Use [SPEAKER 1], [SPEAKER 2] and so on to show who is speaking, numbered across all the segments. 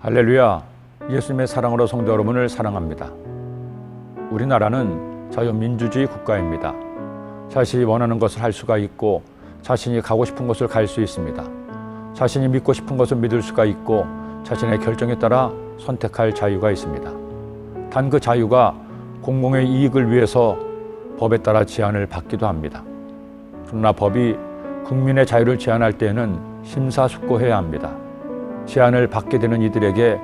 [SPEAKER 1] 할렐루야. 예수님의 사랑으로 성도 여러분을 사랑합니다. 우리나라는 자유민주주의 국가입니다. 자신이 원하는 것을 할 수가 있고 자신이 가고 싶은 곳을 갈 수 있습니다. 자신이 믿고 싶은 것을 믿을 수가 있고 자신의 결정에 따라 선택할 자유가 있습니다. 단 그 자유가 공공의 이익을 위해서 법에 따라 제한을 받기도 합니다. 그러나 법이 국민의 자유를 제한할 때에는 심사숙고해야 합니다. 제한을 받게 되는 이들에게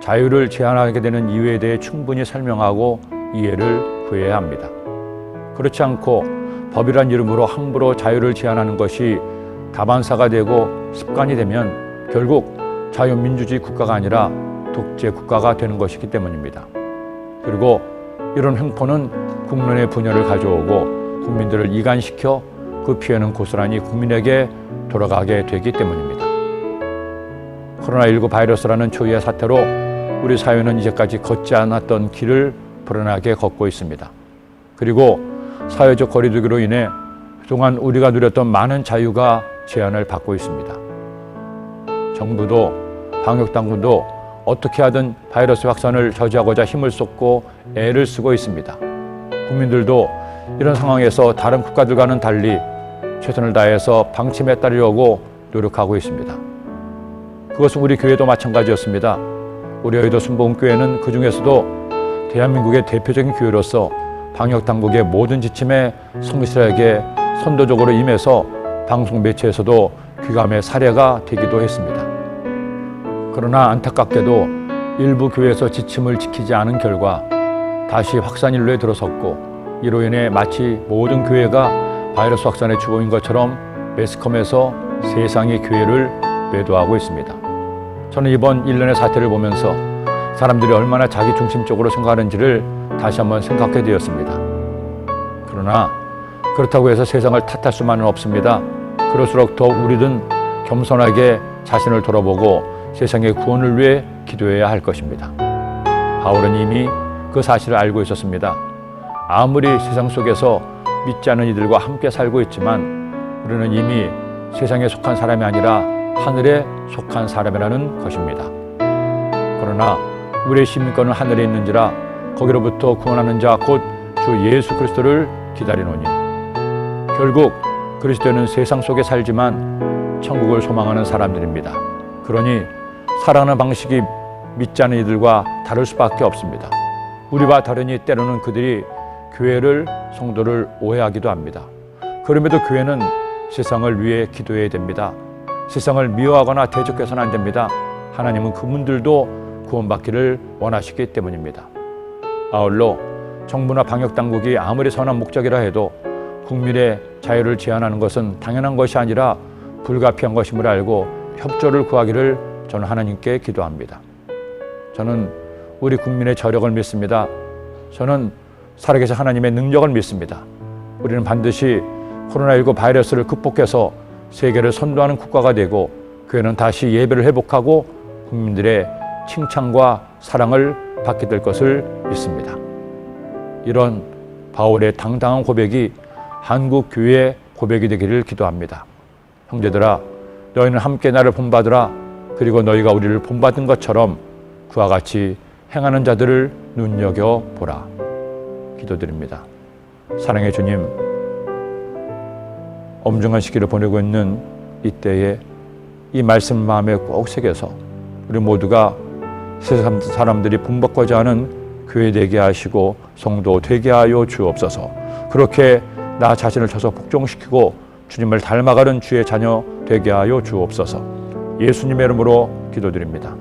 [SPEAKER 1] 자유를 제한하게 되는 이유에 대해 충분히 설명하고 이해를 구해야 합니다. 그렇지 않고 법이란 이름으로 함부로 자유를 제한하는 것이 다반사가 되고 습관이 되면 결국 자유민주주의 국가가 아니라 독재 국가가 되는 것이기 때문입니다. 그리고 이런 횡포는 국론의 분열을 가져오고 국민들을 이간시켜 그 피해는 고스란히 국민에게 돌아가게 되기 때문입니다. 코로나19 바이러스라는 초유의 사태로 우리 사회는 이제까지 걷지 않았던 길을 불안하게 걷고 있습니다. 그리고 사회적 거리두기로 인해 그동안 우리가 누렸던 많은 자유가 제한을 받고 있습니다. 정부도 방역당국도 어떻게 하든 바이러스 확산을 저지하고자 힘을 쏟고 애를 쓰고 있습니다. 국민들도 이런 상황에서 다른 국가들과는 달리 최선을 다해서 방침에 따르려고 노력하고 있습니다. 그것은 우리 교회도 마찬가지였습니다. 우리 여의도 순복음교회는 그 중에서도 대한민국의 대표적인 교회로서 방역 당국의 모든 지침에 성실하게 선도적으로 임해서 방송 매체에서도 귀감의 사례가 되기도 했습니다. 그러나 안타깝게도 일부 교회에서 지침을 지키지 않은 결과 다시 확산 일로에 들어섰고 이로 인해 마치 모든 교회가 바이러스 확산의 주범인 것처럼 매스컴에서 세상의 교회를 매도하고 있습니다. 저는 이번 일련의 사태를 보면서 사람들이 얼마나 자기 중심적으로 생각하는지를 다시 한번 생각하게 되었습니다. 그러나 그렇다고 해서 세상을 탓할 수만은 없습니다. 그럴수록 더욱 우리는 겸손하게 자신을 돌아보고 세상의 구원을 위해 기도해야 할 것입니다. 바울은 이미 그 사실을 알고 있었습니다. 아무리 세상 속에서 믿지 않는 이들과 함께 살고 있지만 우리는 이미 세상에 속한 사람이 아니라 하늘에 속한 사람이라는 것입니다. 그러나 우리의 시민권은 하늘에 있는지라 거기로부터 구원하는 자 곧 주 예수 그리스도를 기다리노니 결국 그리스도는 세상 속에 살지만 천국을 소망하는 사람들입니다. 그러니 살아가는 방식이 믿지 않는 이들과 다를 수밖에 없습니다. 우리와 다르니 때로는 그들이 교회를 성도를 오해하기도 합니다. 그럼에도 교회는 세상을 위해 기도해야 됩니다. 세상을 미워하거나 대적해서는 안 됩니다. 하나님은 그분들도 구원받기를 원하시기 때문입니다. 아울러 정부나 방역 당국이 아무리 선한 목적이라 해도 국민의 자유를 제한하는 것은 당연한 것이 아니라 불가피한 것임을 알고 협조를 구하기를 저는 하나님께 기도합니다. 저는 우리 국민의 저력을 믿습니다. 저는 살아계신 하나님의 능력을 믿습니다. 우리는 반드시 코로나19 바이러스를 극복해서 세계를 선도하는 국가가 되고 교회는 다시 예배를 회복하고 국민들의 칭찬과 사랑을 받게 될 것을 믿습니다. 이런 바울의 당당한 고백이 한국 교회의 고백이 되기를 기도합니다. 형제들아, 너희는 함께 나를 본받으라. 그리고 너희가 우리를 본받은 것처럼 그와 같이 행하는 자들을 눈여겨 보라. 기도드립니다. 사랑의 주님, 엄중한 시기를 보내고 있는 이때에 이 말씀 마음에 꼭 새겨서 우리 모두가 세상 사람들이 본받고자 하는 교회 되게 하시고 성도 되게 하여 주옵소서. 그렇게 나 자신을 쳐서 복종시키고 주님을 닮아가는 주의 자녀 되게 하여 주옵소서. 예수님의 이름으로 기도드립니다.